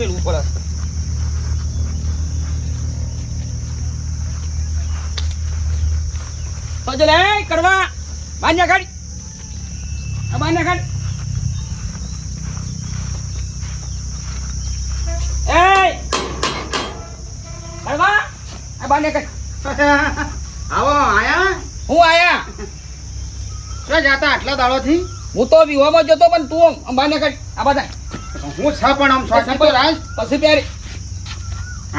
મેળવું પડે પજલે કરવા બાંધ્યા ખાડી એ કરવા આ બાન્યા ખાડી આવો આયા? હું આયા? ક્યાં જાતા આટલા દાડોથી? હું તો વિવામાં જતો પણ તું અંબાને કાઢ આ બધા. હું છ પણ આમ સોચી તો રાજ પછી પ્યારી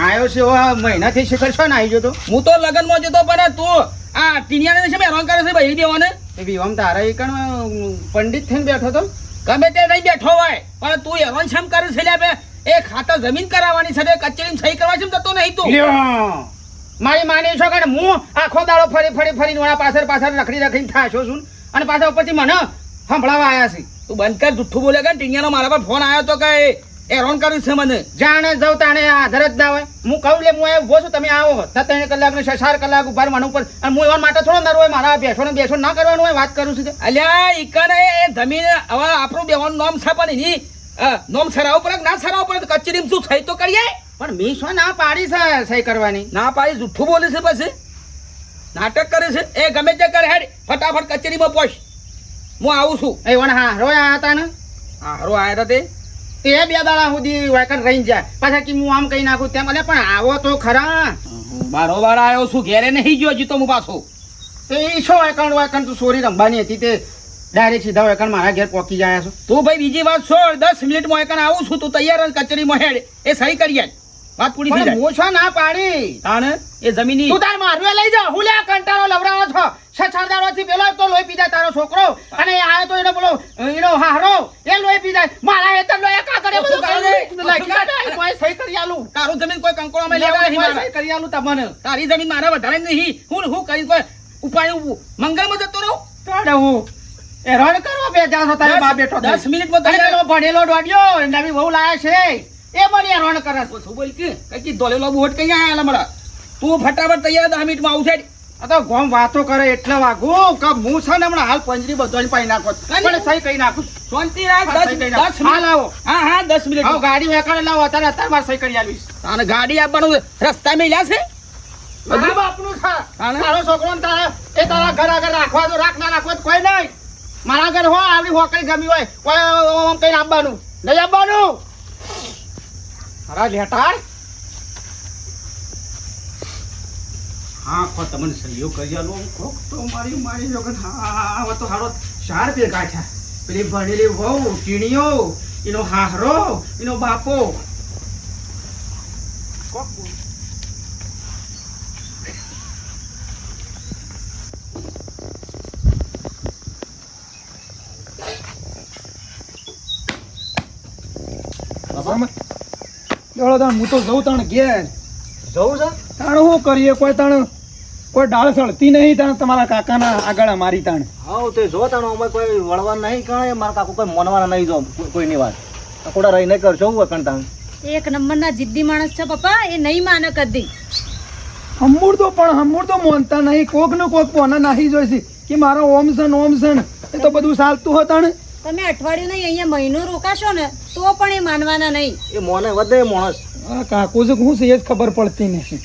આયો છે મહિનાથી શિખર છો ને આવી ગયો તો. હું તો લગનમાં જતો પણ તું આ ટીનિયાને છે હેરાન કરે છે ભાઈ દેવાને. એ વિવામ તારા એ કણ પંડિત થઈને બેઠો તો? ગમે તે નહીં બેઠો હોય પણ તું હેરાન શેમ કરે છે લે બે? એ ખાતા જમીન કરાવવાની છે કચેરી સહી કરવા છે તો નહીં તું. મારી માની છો કે હું આખો દાડો ફરી ફરી ફરી વાળા પાછળ પાછળ રખડી રખડીને થાશો છું અને પાછા પછી મને સંભળાવા આવ્યા છે. તું બંધ કર જુઠ્ઠું બોલે કે ટીનિયાનો મારા પર ફોન આવ્યો તો કે એરોન કર્યું છે મને. જાણે જવ તાણે આધાર જ ના હોય. હું કહું લે હું આવ્યો ઊભો છું તમે આવો ત્રણ કલાક ને ચાર કલાક ઊભા રહેવાનું ઉપર. અને હું એવા માટે થોડો નરો હોય મારા બેસો ને બેસો ના કરવાનું હોય વાત કરું છું કે. અલ્યા ઈકને એ જમીન હવે આપણું બેવાનું નામ છે પણ એની નોમ સરાવ પડે ના સરાવ પડે તો કચેરીમાં શું સહી તો કરીએ? પણ મેં શું ના પાડી છે સહી કરવાની? ના પાડી જુઠ્ઠું બોલે છે પછી? નાટક કરે છે? એ ગમે તે કરે હેડ ફટાફટ કચેરીમાં પહોંચ હું આવું છું. એ વણ હારો આયા હતા ને? હારો આયા હતા તે? તે બે દાડા સુધી વાયકટ રહીને જાય. પાછા કે હું આમ કહી નાખું તેમ. અલે પણ આવો તો ખરા. બારોબાર આવ્યો છું ઘેરે નહીં ગયો હજી તો હું પાછો. તે છો વાયકણ? વાયકણ તું સોરી રમવાની હતી તે. ડાયરેક્ટ સીધા વાયકણ મારા ઘેર પહોંચી જાય છો. તું ભાઈ બીજી વાત છોડ. દસ મિનિટમાં વાયકણ આવું છું તું તૈયાર કચેરીમાં હેડ. એ સહી કરી જાય વાત પૂરી થઈ જાય. હું ના પાડી. તાણે? એ જમીની. તું તાર મારવે લઈ જા. હું લે કંટાળો લવડાવો છો. છછારદારો પેલો તો લોહી પીધા તારો છોકરો. અને આયો તો એનો બોલો એનો હારો એ લોહી પીધા મારા હેતર લોહી કા કરે બધું કરે? કોઈ સહી કરી આલું? તારું જમીન કોઈ કંકોળામાં લેવા નહીં સહી કરી આલું તમને. તારી જમીન મારા વધારે નહીં. હું હું કરી કોઈ ઉપાય મંગળમાં જતો રહું? તાડે હું? એ રણ કરો બે જાસો તારે બા બેઠો દસ મિનિટમાં અને તૈયાર. ભણેલો દોડ્યો નવી વહુ લાયા છે. એ મને રણ કરે. શું બોલ કે? કઈ દોલેલો બોટ કઈ આયા લમડા તું ફટાફટ તૈયાર દસ મિનિટમાં આવશે. આ તો ગોમ વાતો કરે એટલે વાગું. કે હું છે ને હમણાં હાલ પંજરી બધો પાઈ નાખો. પણ સહી કહી નાખું. શાંતિ રાખ દસ. હાલ આવો હા હા દસ મિનિટ. આવો ગાડી વેકાડે લાવો. અત્યારે અત્યારે મારે સહી કરી આવીશ અને ગાડી આપવાનું રસ્તા મેં છે? બધું? બાપનું છે. તારો છોકરો ને તારા એ તારા ઘર આગળ રાખવા દો રાખ ના રાખવા તો કોઈ નહીં. મારા ઘર હો આવી હો હોકડી ગમી હોય. કોઈ કઈ આપવાનું. નહીં આપવાનું? અરે લેટાડ. હા કો તમને સહયોગ કરી આલો કોક તો મારી મારી વખત હા તો હારો ચાર બે છે પેલી ભણેલી વહુ ટીણીઓ એનો હાહરો એનો બાપો. કોક હું તો જઉં તાણ ઘેર. જવું છે? તાણ શું કરીએ? કોઈ તાણ કોઈ ડાળ સળતી નહીં તાણ તમારા કાકાના આગળ અમારી તાણ. હા તે જો તાણ અમે કોઈ વળવા નહીં કણે મારા કાકુ કોઈ મોનવાના નહીં જો કોઈની વાત. કોડા રહીને કરશો હું કણ તાણ? એક નંબરના જિદ્દી માણસ છે પપ્પા એ નહીં માને કદી. હમૂર તો પણ હમૂર તો મોનતા નહીં. કોક ને કોક પોના નાહી જોઈશે કે મારો ઓમ સન ઓમ સન. એ તો બધું ચાલતું હતા ને તમે અઠવાડિયું નહીં અહીંયા મહિનો રોકાશો ને તો પણ એ માનવાના નહીં. એ મોને વધે માણસ. કાકુ છે કે હું છે એ જ ખબર પડતી નથી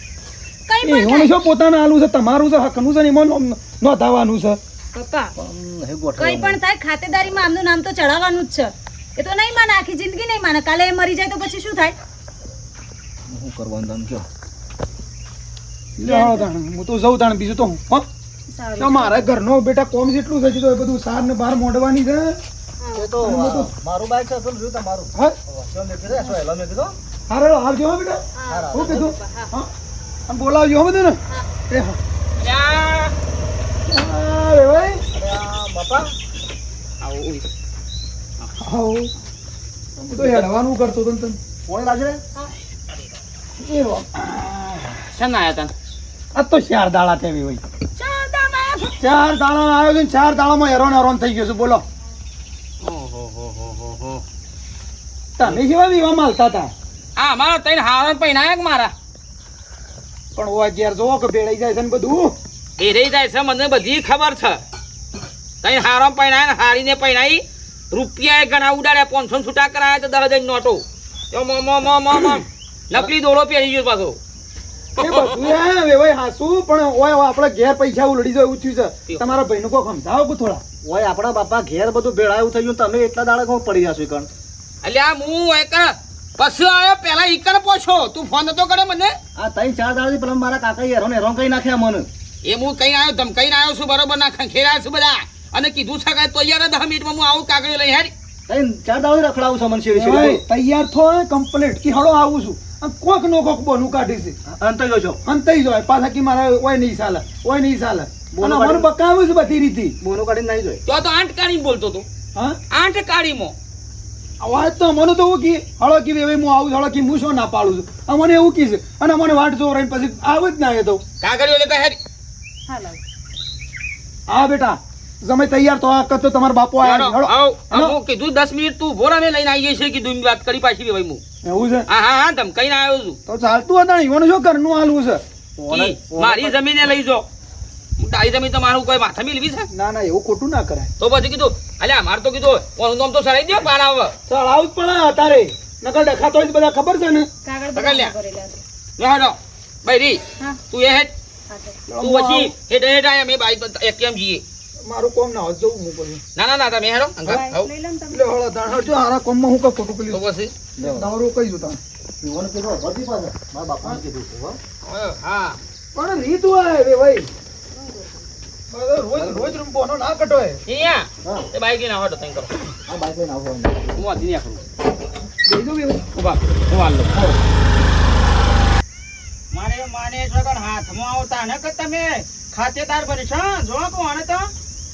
કઈ એ પણ એનું થાય શું પોતાનું આલું છે તમારું છે હકનું છે ને એમાં નો- નોંધાવાનું છે? પપ્પા કઈ પણ થાય ખાતેદારીમાં આમનું નામ તો ચડાવવાનું જ છે. એ તો નહીં માને આખી જિંદગી નહીં માને. કાલે એ મરી જાય તો પછી શું થાય? શું કરવાનું તમે કયો હું તો જઉં તાણ બીજું તો હું હો. મારા ઘરનો બેટા કોમ જેટલું છે તો એ બધું સાર ને બહાર મોડવાની છે. એ તો મારું બાઈક છે પેલું તમારું હા. મેં કીધું શું હેલો મેં કીધું. હારે આવજો બેટા. હા, કીધું? હા. અને બોલાવજો હો બધું ને એ હા. અલ્યા, અરે ભાઈ. બાપા આવું. આવો તો હેડવાનું કરતો હતો ને તને. કોણ લાગે એ શેના આયા તા? આ તો ચાર દાડા થયા ભાઈ. ચાર દાડા આવ્યો છે? ને ચાર દાડામાં હેરોન હેરોન થઈ ગયો છે. બોલો. તમે કેવા વિવા માલતા હતા? આ અમારા ત્રણ હારણ કે મારા? પણ ઓ ઘેર જો કે ભેળાઈ જાય છે ને બધું? એ રહી જાય છે મને બધી ખબર છે. તઈ હારો પહેણાય ને હારીને પહેણાઈ રૂપિયા ઘણા ઉડાડ્યા પાંચસો છૂટા કરાયા તો દસ હજાર નોટો. નકલી દોડો પહેરી ગયો પાછો. એ બધું હાસુ પણ ઓય આપણે ઘેર પૈસા ઉલડી જાય એવું થયું છે. તમારા ભાઈનું કોક સમજાવો કે થોડા? ઓય આપણા બાપા ઘેર બધું ભેળાયું થઈ ગયું તમે એટલા દાડા પડી જશો કણ. એટલે આ હું પછી આયો પેલા ઈકર પોછો. તું ફોન નતો કરે મને? આ તઈ ચાર દાડાથી પેલા મારા કાકા હેરો ને રોંગ કઈ નાખ્યા મને. એ હું કઈ આવ્યો ધમકાઈને આવ્યો છું બરોબર ના ખંખેરા છું બધા. અને કીધું છે કે તૈયાર દહ મિનિટમાં હું આવું કાગળ લઈ હેરી. તઈ ચાર દાડા રખડાવું છું મને શેરી તૈયાર થો કમ્પ્લીટ કે હળો આવું છું. અને કોક નો કોક બોનું કાઢી છે. અંત જોજો અંતઈ જાય પાછા કી મારા ઓય નહીં ચાલે ઓય નહીં અને અને મને મને બકાવ્યું છે બધી રીતે. બોલો કાઢીને નહીં જોય. તો તો આઠ કાઢી બોલતો તું હા? આઠ કાઢીમાં. અવાજ તો મને તો એવું કી હળો કી વેવાઈ હું આવું છું, હળો કી હું શું ના પાડું છું? આ મને એવું કી અને મને વાટ જો રહીને પછી આવું જ ના એ તો. કાગળિયો લેતા હેરી. હા બેટા. તમે તૈયાર તો આ કરતો તમારા બાપો આવ્યો છે. આવો, આવો. હું કીધું દસ મિનિટ તું ભોરા મે લઈને આવીએ છીએ કીધું વાત કરી પાછી ભાઈ હું એવું છે? હા હા હા ધમકાઈને આવ્યો છું. તો ચાલતું હતા ને ઈવન શું કરનું હાલવું છે? મારી જમીને લઈ જાઓ હું તારી જમીન તો મારું કોઈ માથા મિલવી છે? ના ના એવું ખોટું ના કરાય. તો પછી કીધું અલ્યા મારે તો કીધું કોનું નામ તો સરાઈ દો પાર આવે. ચડાવું જ પડે તારે નકર ડખાતો હોય તો બધા ખબર છે ને. કાગળ લ્યા. બધા ભરેલા છે. લે હેડો. ભાઈ રી. તું એ હેડ તું. પછી હેડ હેડ આયા મે બાઈક એકમ જીએ મારું કોમ ના હોત જવું હું ના ના ના તમે હેરો અંગા આવો. લઈ લો તમે. હળો તાણ હળજો હારા કોમમાં હું કઈ ખોટું તો પેલું પછી? તમારું કઈ જો તાણ. ઈવોને કીધું વધી પાછા. મારા બાપાને કીધું હો. પણ રીત હોય રે ભાઈ. રોજ રોજ બોનો ના કટોય અહીંયા? એ બાઈક લઈને આવો તો તઈ કરો. આ બાઈક લઈને આવો. હું આથી નહીં કરું બેજો બે ઊભા હું હાલ મારે માને સગન હાથમાં આવતા ને કે તમે. ખાતેદાર બનશો જો કો આને તો?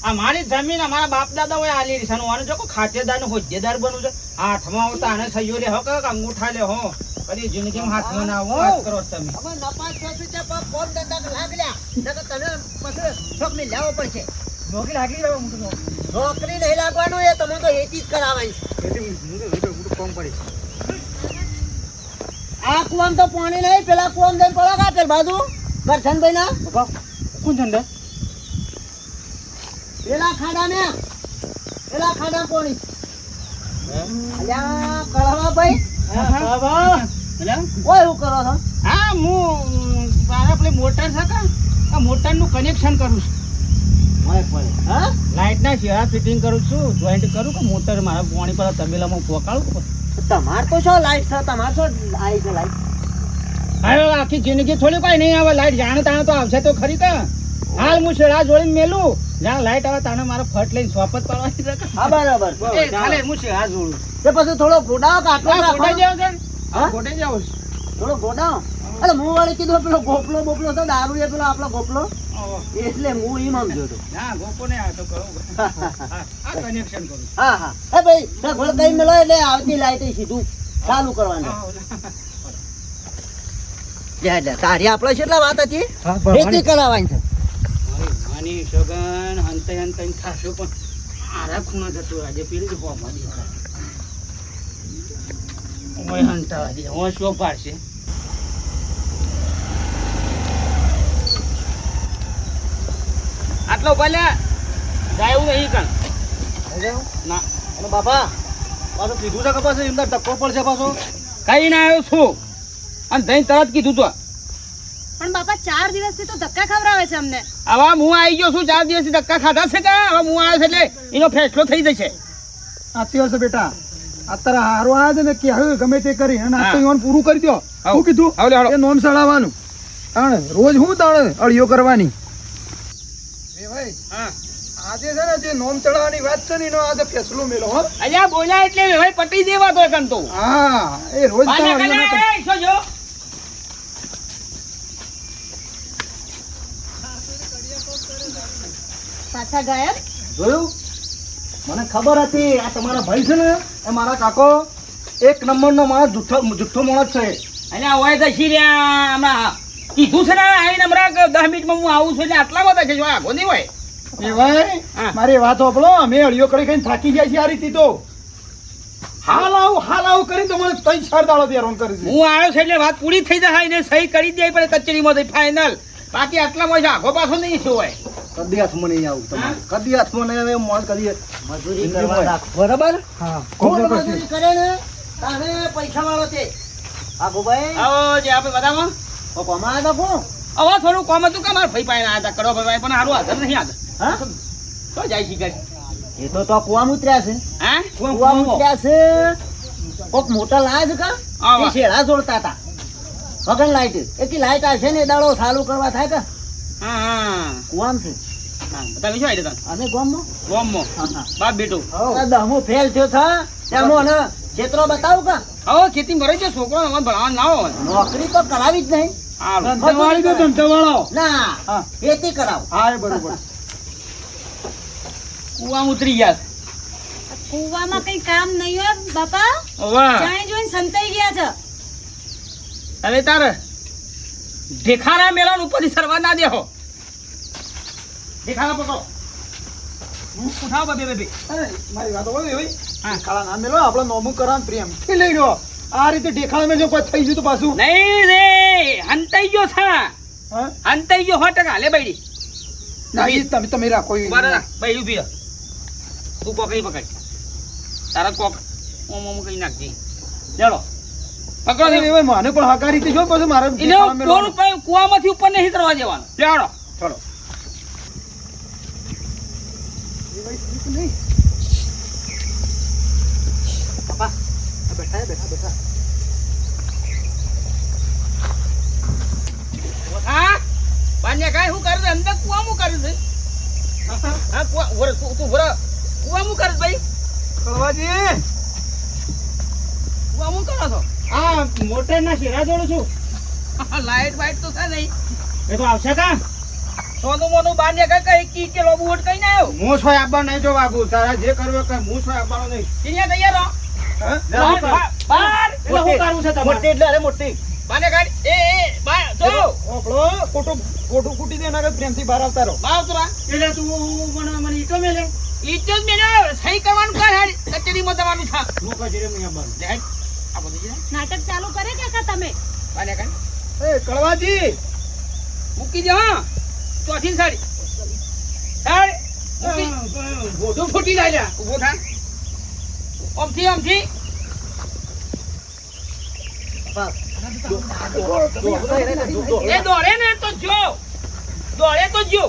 આ મારી જમીન અમારા બાપ દાદા હોય આલી છે આને જો કો ખાતેદારનું હોદ્દેદાર બનવું છે હાથમાં આવતા અને સહયો લે હો કે અંગૂઠા લે હો. કદી જિંદગી હાથમાં ના આવો? વાત કરો છો તમે નોકરી લાગી રહ્યો હું તો નોકરી. નહીં લાગવાનું એ તમે તો એથી જ કરાવાય આ કુવામ તો પાણી નહીં પેલા કુવામ જઈને પડો કા પેલ બાજુ કરશનભાઈ ના કોણ છે પેલા ખાડા ને પેલા ખાડા પાણી અલ્યા કળવા ભાઈ. ઓય હું કરો છો? હા હું મારા પેલી મોટર છે કે? આ મોટરનું કનેક્શન કરું છું. હા? લાઇટના શેરા ફિટિંગ કરું છું જોઈન્ટ કરું કે મોટર મારા પાણી પર તબેલામાં પોકાડું તમાર તો શું લાઇટ છે? તમાર શું આવી છે લાઈટ હવે આખી જિંદગી થોડી કોઈ નહીં આવે. લાઈટ જાણે તાણે તો આવશે તો ખરી કે? હાલ હું શેડા જોડીને મેલું. જ્યાં લાઈટ આવે તાણે મારે ફટ લઈને જ પાડવાની હા બરાબર. ખાલી હું શેડા જોડું. તે પછી થોડો ગોડાવ કે આટલો ગોડે જાવ છે હા? ગોડે જાવ થોડો ગોડાવ? અરે હું વળી કીધું પેલો ગોપલો બોપલો તો દારૂ એ પેલો આપણો ગોપલો. એટલે હું એમ આમ જોતો ના ગોપો ને આ તો કરું આ કનેક્શન કરું. હા હા. એ ભાઈ સગવડ કઈ મેલો એટલે આવતી લાઈટ સીધું ચાલુ કરવાનું. જય જય તારી આપણે કેટલા વાત હતી? રેતી કરાવવાની છે. માની સગન હંતે હંતે ખાશું પણ આરા ખૂણો થતું આજે પીડી જ પોમાં દીધા હંતા દે શો પાડશે? આટલો ભલે. જાય એવું નહીં કણ. ના. અને બાપા પાછો કીધું છે કે પાછું? એમના ટક્કો પડશે પાછો? કઈ ના આવ્યો છું. અને જઈને તરત કીધું તો. પણ બાપા ચાર દિવસથી તો ધક્કા ખવડાવે છે અમને. હવે હું આવી ગયો છું ચાર દિવસથી ધક્કા ખાધા છે કે? હવે હું આવ્યો છે એટલે એનો ફેસલો થઈ જશે. સાચી વાત છે બેટા. અત્યારે હારો આ છે ને કે હવે ગમે તે કરી અને આ તો હા. પૂરું કરી દો. શું કીધું? હાવ એ નોમ ચડાવવાનું તાણ રોજ હું તાણ અળિયો કરવાની? એ ભાઈ હા. આજે છે ને જે નોમ ચડાવવાની વાત છે ને એનો આજે ફેસલો મેલો હો. અલ્યા બોલ્યા એટલે ભાઈ પટી દેવા તો કંતો. હા એ રોજ તાણ પાછા કરે. ગાયબ? જોયું? મને ખબર હતી. આ તમારા ભાઈ છે ને એ મારા કાકો. એક નંબરનો માણસ જુઠ્ઠો જુઠ્ઠો માણસ છે. અલ્યા હોય તો શીર્યા હમણાં કીધું છે ને આઈને હમણાં દસ મિનિટમાં હું આવું છું એટલે આટલા બધા છે જો આગો નહીં હોય. એ ભાઈ. મારી વાત હોપલો અમે અળિયો કરી કઈ થાકી ગયા છીએ આ રીતે તો. હાલ આવું હાલ આવું કરીને તો મને ત્રણ ચાર દાડો હેરાન કરી છે. હું આવ્યો છે એટલે વાત પૂરી થઈ જાય ને સહી કરી દે પડે કચેરીમાંથી ફાઇનલ બાકી આટલામાં છે આગો પાછો નહીં શું હોય? કદી હાથમાં નહીં આવું તમારે. કદી હાથમાં નહીં આવે મોલ કદી મજૂરી કરવા રાખો. બરાબર? હા. કોણ મજૂરી કરે ને? તારે પૈસા વાળો છે. આગુભાઈ આવો જે આપણે બધામાં. ઓ કોમા તા કોણ? હવે થોડું કોમ હતું કે મારા ભાઈ પાસે હતા કરો ભાઈ પણ હારું હાજર નહીં હાજર. હા? તો જાય છે ગાડી એ તો તો કુવા ઉતર્યા છે. હા? કુવા ઉતર્યા છે. કોક મોટા લાજ છે કા. તે શેડા જોડતા હતા વગન લાઈટ. એકી લાઈટ આવશે ને દાડો ચાલુ કરવા થાય કે? હા કુવામ છે? તમે શું આઈડિયા હતા અને ગોમમાં? હા હા. બાપ બેટો. દહમો ફેલ થયો છે. તેમાં ને ક્ષેત્રો બતાવું કા? હવે ખેતી મરે છે છોકરો અમારે ભણવા ના હોય. નોકરી તો કરાવી જ નહીં. હારું. ધંધાવાળી તો ધંધાવાળો ના ખેતી કરાવો. હા બરોબર. કુવામાં ઉતરી ગયા. કુવામાં કઈ કામ નહીં હોય બાપા. જાણે જોઈને સંતાઈ ગયા છે. હવે તાર ઢેખારા મેળા ઉપરથી સરવા ના દેહો. ઢેખારા પકડો. ઉઠાવો બે બે બે મારી વાત હોય એવી હા. ના મેલો આપણે નોમું કરવાનું પ્રેમથી લઈ લો આ રીતે દેખાડા મેં જો કોઈ થઈ ગયું તો પાછું. નહીં રે હંતાઈ ગયો છે. હા? હંતાઈ ગયો સો ટકા લે બૈડી. ના તમે તમે રાખો બરાબર ઊભા ઊભી તું પકડી પકડ. તારા કોક ઓમ ઓમ કઈ નાખજી. ચાલો અરે ને. એ મને પણ હકારી રીતે જો પછી મારે એને દેખાડા ઉપર કુવામાંથી ઉપર નહીં તરવા દેવાનું. લેવાડો. ચલો. હા? બાન્ય કરે અંદર કુવામાં કરે છે? હા? કુવા ઊભો તું રહે. કુવામાં કરે છે ભાઈ? કળવાજી. કુવામાં કરો છો? આ મોટર ના શેરા જોડું છું. લાઈટ વાઈટ તો છે નહીં. એ તો આવશે કા? સોનું મોનું બાન્ય કાંઈ કઈ કી કે લોબુ વોટ કઈ ના આવ્યો હું સોય આબા નહીં જો વાગુ તારા જે કરવો એ હું સોય આબાનો નહીં. ટીનિયા તૈયાર હા? એટલે છે તમારે? મોટી એટલે અરે મોટી. બાન્ય કાઢ. એ એ બહાર જો. ઓપડો ખોટું ખોટું કૂટી દે એના પ્રેમથી બહાર આવતા રહો. બહાર ઉતરા. એટલે તું મને મને ઈટો મેલે? ઈચ્છો જ સહી કરવાનું કર કચેરીમાં જવાનું છે. હું. આ બધું નાટક ચાલુ કરે કાકા તમે? બાન્ય કા એ કળવાજી! મૂકી દે હા. ચોથી સાડી. સાડી. મૂકી. ગોધું ફૂટી જાય લ્યા. ઊભો થા. ઓમથી ઓમથી. એ દોડે ને તો જો. દોડે તો જો.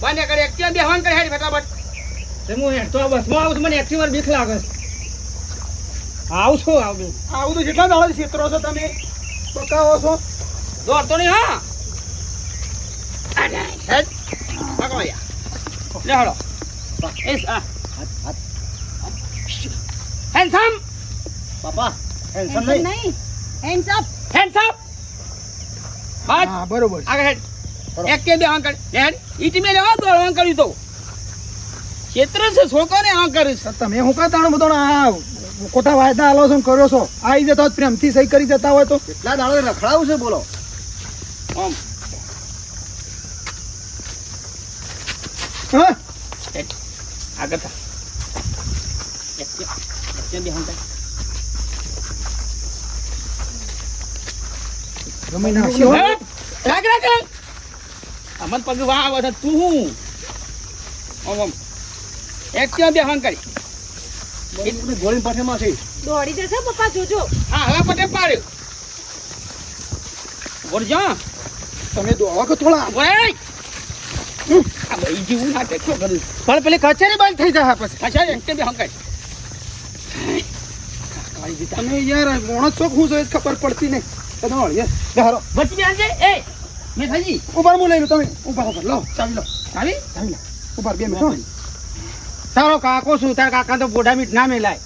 બાને કરે ત્યાં બેહવાન કરે હેડ ફટાફટ તે હું હેઠતો બસમાં આવું છું, મને એક્ટિવા બીક લાગે છે. આવું છું આવું? આવું તો કેટલા દાડા ક્ષેત્રો છો તમે બકાવો છો. દોડતો નહીં હા? અરે, હેડ પકડો યા લે હળો એસ આ હેન્ડસમ પાપા નહીં. હેન્ડસમ બસ હા બરોબર આગળ હેડ. એક્ટિવા બેહવાન કર હેડ. ઈટી મે લેવા દોડવાન કર્યું તો. ક્ષેત્ર છે છોકરો ને આ કરીશ તો તમે હું કા તાણ બધો આ ખોટા વાયદા આલો છો? કર્યો છો આવી જતા પ્રેમથી સહી કરી જતા હોય તો? કેટલા દાડો રખડાવું છે બોલો. આમ. હા? આગળ અમન પગ વાહ તું હું? એક્ટિવા બેહવાન કરી. ગોળી પાઠેમાં છે. દોડી જશે પપ્પા જોજો. હા હવે પટે પાડ્યો. બોલ તમે દોડો કે થોડા બોલ આ ભાઈ જેવું ના ટેક્સો કર્યું પણ પેલી કચેરી બંધ થઈ જાય પછી. અચ્છા એક્ટિવા બેહવાન કરી તમે યાર મોણસ છો હું છો એ ખબર પડતી નહીં. તમે હળીએ હારો. બચી બેન છે એ! મેં થાજી ઊભા હું લઈ લઉં તમે. ઊભા ઊભા. લો ચાવી લો. આવી ચાવી લો. ઊભા બે મિનિટ. તારો કાકો શું? તારા કાકા તો બોઢા મીઠ ના મેલાય.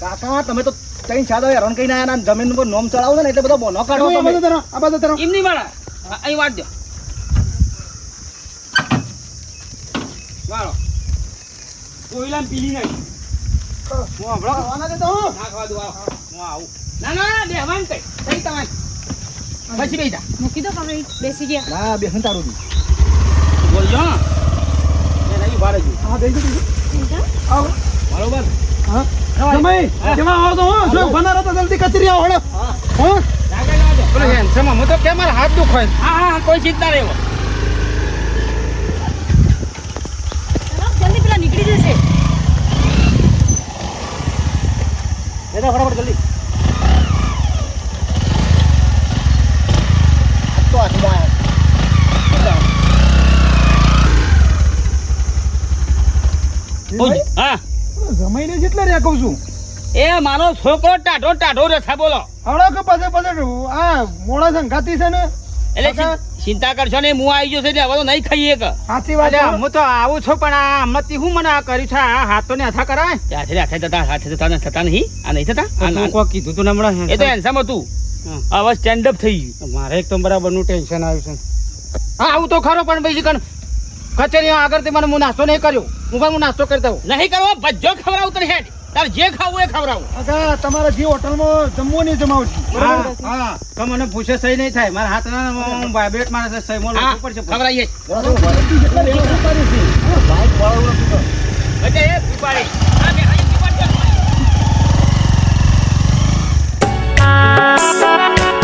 કાકા તમે તો કઈ સાદો હેરાન કઈ ના આયા જમીન ઉપર નોમ ચડાવો ને એટલે બધો બોનો કાઢો તમે. બધો આ બધો તરો. એમની વાળા. અહીં વાત દો. વાળો. કોઈલા પીલી નહીં હું હમણાં દેતો હો. આવો. હું આવું. ના ના બેહવાન કઈ. કઈ તમારે. પછી બેસા મૂકી દો તમે બેસી ગયા. હા બેસન તારું બોલજો ને નહીં ઊભા જો હા દો, દો. આવો. બરોબર. હા? તો હું. જો તો જલ્દી કચરી આવો હળો હા. બોલો હેન સમા મુ તો કે હા હા કોઈ ચિંતા નહીં જલ્દી પેલા નીકળી જશે. એ ફટાફટ જલ્દી. હા. જમાઈને જેટલા રહ્યા કહું છું. એ મારો છોકરો ટાઢો ટાઢો રથા બોલો. હળો કે પછી પછી આ મોડા સંઘાતી છે ને? એટલે ચિંતા કરશો ને હું આવી ગયો છે હવે તો નહીં ખાઈએ કે. સાચી વાત હું તો આવું છું પણ આ હમણાંથી હું મને આ કર્યું છે? આ હાથ તો ને હાથા કરાય? હાથે હાથે થતા હાથે થતા થતા નહીં. આ નહીં થતા? આ કીધું તું ને હમણાં એ તો હેન્ડસમ હતું. હવે સ્ટેન્ડ અપ થઈ ગયું. મારે એક તો બરાબરનું ટેન્શન આવ્યું છે. હા આવું તો ખરો પણ પછી કચેરી આગળ તે મને હું નાસ્તો નહીં કર્યો. હું પણ નાસ્તો કરી દઉં. નહીં કરો ભજ્જો ખવડાવું તને હેડ. તારે જે ખાવું એ ખવડાવું. અગા તમારા જે હોટલમાં જમવું નહીં જમાવું છું હા તો મને પૂછે સહી નહીં થાય. મારા હાથના બાબેટ માણસ સહી મોલ પડશે. ખવડાવીએ. અચ્છા એ ઉપાડી Thank you.